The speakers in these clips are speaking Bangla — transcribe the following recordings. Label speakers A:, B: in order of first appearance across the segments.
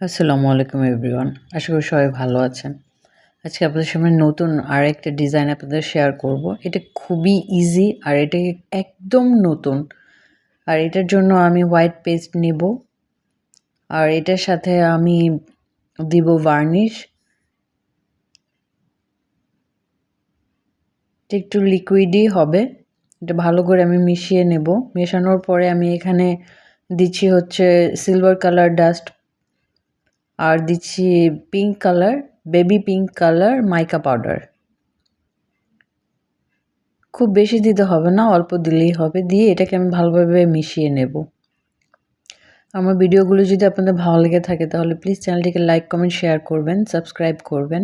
A: আসসালামু আলাইকুম, এভরিওয়ান। আশা করি সবাই ভালো আছেন। আজকে আপনাদের সামনে নতুন আর একটা ডিজাইন আপনাদের শেয়ার করব। এটা খুবই ইজি আর এটা একদম নতুন। আর এটার জন্য আমি হোয়াইট পেস্ট নেব। আর এটার সাথে আমি দিব ভার্নিশ এটা একটু লিকুইডই হবে। এটা ভালো করে আমি মিশিয়ে নেব। মেশানোর পরে আমি এখানে দিচ্ছি হচ্ছে সিলভার কালার ডাস্ট আর দিচ্ছি pink colour baby pink colour mica powder খুব বেশি দিতে হবে না, অল্প দিলেই হবে। দিয়ে এটাকে আমি ভালোভাবে মিশিয়ে নেব। আমার ভিডিওগুলো যদি আপনাদের ভালো লেগে থাকে, তাহলে প্লিজ চ্যানেলটিকে লাইক কমেন্ট শেয়ার করবেন সাবস্ক্রাইব করবেন।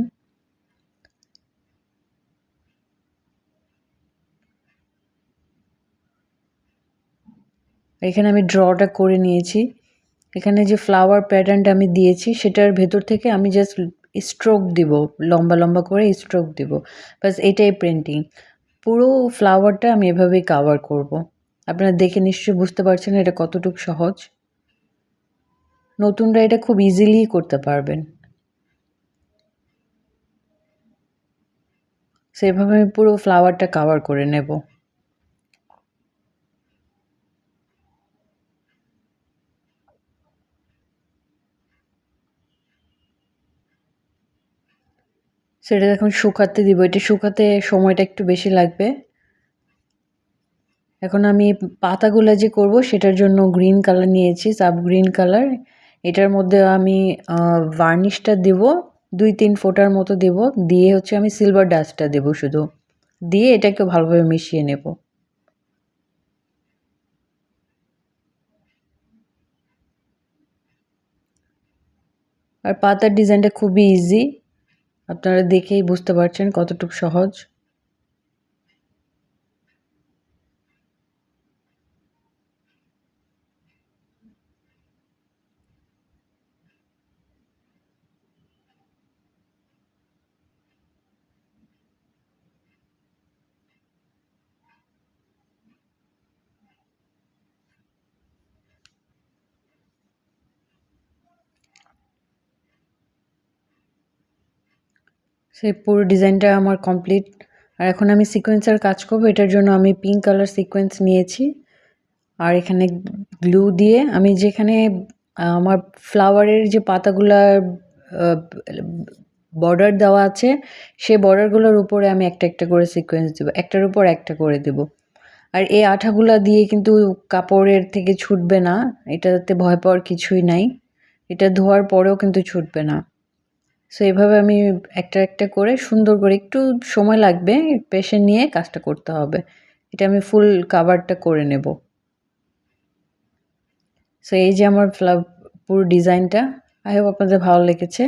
A: এখানে আমি ড্রটা করে নিয়েছি। এখানে যে ফ্লাওয়ার প্যাটার্নটা আমি দিয়েছি, সেটার ভেতর থেকে আমি জাস্ট স্ট্রোক দিব, লম্বা লম্বা করে স্ট্রোক দিব। বাস এটাই প্রিন্টিং পুরো ফ্লাওয়ারটা আমি এভাবেই কাভার করব। আপনারা দেখে নিশ্চয়ই বুঝতে পারছেন এটা কতটুকু সহজ। নতুনরা এটা খুব ইজিলি করতে পারবেন। সেভাবে আমি পুরো ফ্লাওয়ারটা কাভার করে নেব। সেটা এখন শুকাতে দিব। এটা শুকাতে সময়টা একটু বেশি লাগবে। এখন আমি পাতাগুলো যে করব সেটার জন্য গ্রিন কালার নিয়েছি, সাব গ্রিন কালার। এটার মধ্যে আমি ভার্নিশটা দেব, দুই তিন ফোটার মতো দেব। দিয়ে হচ্ছে আমি সিলভার ডাস্টটা দেব শুধু। দিয়ে এটাকে ভালোভাবে মিশিয়ে নেব। আর পাতার ডিজাইনটা খুবই ইজি আপনারা দেখেই বুঝতে পারছেন কতটুকু সহজ। সেই পুরো ডিজাইনটা আমার কমপ্লিট আর এখন আমি সিকোয়েন্সের কাজ করব, এটার জন্য আমি পিঙ্ক কালার সিকোয়েন্স নিয়েছি। আর এখানে গ্লু দিয়ে আমি যেখানে, আমার ফ্লাওয়ারের যে পাতাগুলার বর্ডার দেওয়া আছে সেই বর্ডারগুলোর উপরে আমি একটা একটা করে সিকোয়েন্স দেবো, একটার উপর একটা করে দেব। আর এই আঠাগুলা দিয়ে কিন্তু কাপড়ের থেকে ছুটবে না, এটাতে ভয় পাওয়ার কিছুই নাই। এটা ধোয়ার পরেও কিন্তু ছুটবে না। সো এভাবে আমি একটা একটা করে সুন্দর করে একটু সময় লাগবে, পেশেন্ট নিয়ে কাজটা করতে হবে। এটা আমি ফুল কাভারটা করে নেব। সো এই যে আমার ফ্লাভ পুরো ডিজাইনটা আই হোপ আপনাদের ভালো লেগেছে।